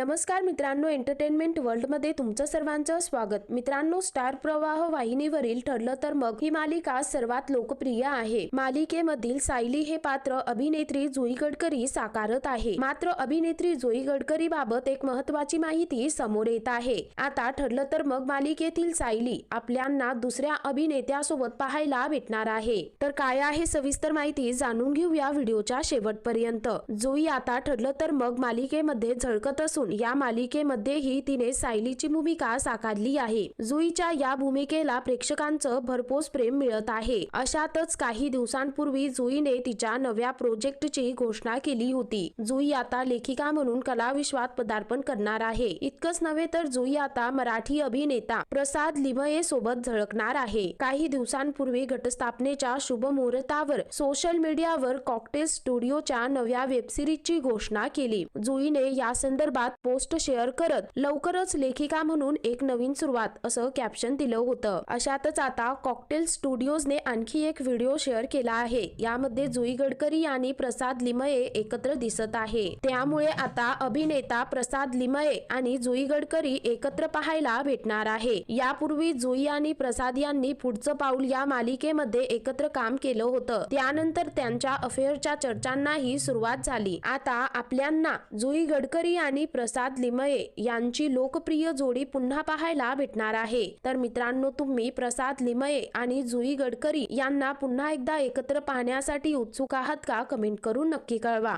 नमस्कार मित्रांनो एंटरटेनमेंट वर्ल्डमध्ये तुमचं सर्वांचं स्वागत. मित्रांनो स्टार प्रवाह वाहिनीवरील ठरलं तर मग ही मालिका सर्वात लोकप्रिय आहे. मालिकेमधील सायली हे पात्र अभिनेत्री जुई गडकरी साकारत आहे. मात्र अभिनेत्री जुई गडकरी बाबत एक महत्वाची माहिती समोर येत आहे. आता ठरलं तर मग मालिकेतील सायली आपल्यांना दुसऱ्या अभिनेत्यासोबत पाहायला भेटणार आहे. तर काय आहे सविस्तर माहिती जाणून घेऊया व्हिडिओच्या शेवटपर्यंत. जुई आता ठरलं तर मग मालिकेमध्ये झळकत असून या मालिकेमध्येही तिने सायलीची भूमिका साकारली आहे. जुईच्या या भूमिकेला प्रेक्षकांचं भरपोस प्रेम मिळत आहे. अशातच काही दिवसांपूर्वी जुईने तिच्या नव्या प्रोजेक्टची घोषणा केली होती. जुई आता लेखिका म्हणून कलाविश्वात पदार्पण करणार आहे. इतकंच नव्हे तर जुई आता मराठी अभिनेता प्रसाद लिमये सोबत झळकणार आहे. काही दिवसांपूर्वी घटस्थापनेच्या शुभ मुहूर्तावर सोशल मीडियावर कॉकटेल स्टुडिओच्या नव्या वेबसिरीजची घोषणा केली. जुईने या संदर्भात पोस्ट शेअर करत लवकरच लेखिका म्हणून एक नवीन सुरुवात असं कॅप्शन दिलं होतं. अशातच आता कॉकटेल स्टुडिओजने आणखी एक व्हिडिओ शेअर केला आहे. यामध्ये जुई गडकरी आणि प्रसाद लिमये एकत्र दिसत आहे. त्यामुळे आता अभिनेता प्रसाद लिमये आणि जुई गडकरी एकत्र पाहायला भेटणार आहे. यापूर्वी जुई आणि प्रसाद यांनी पुढचं पाऊल या मालिकेमध्ये एकत्र काम केलं होतं. त्यानंतर त्यांच्या अफेअरच्या चर्चांनाही सुरुवात झाली. आता आपल्यांना जुई गडकरी आणि प्रसाद लिमये यांची लोकप्रिय जोडी पुन्हा पाहायला भेटणार आहे. तर मित्रांनो तुम्ही प्रसाद लिमये आणि जुई गडकरी यांना पुन्हा एकदा एकत्र पाहण्यासाठी उत्सुक आहात का? कमेंट करून नक्की कळवा.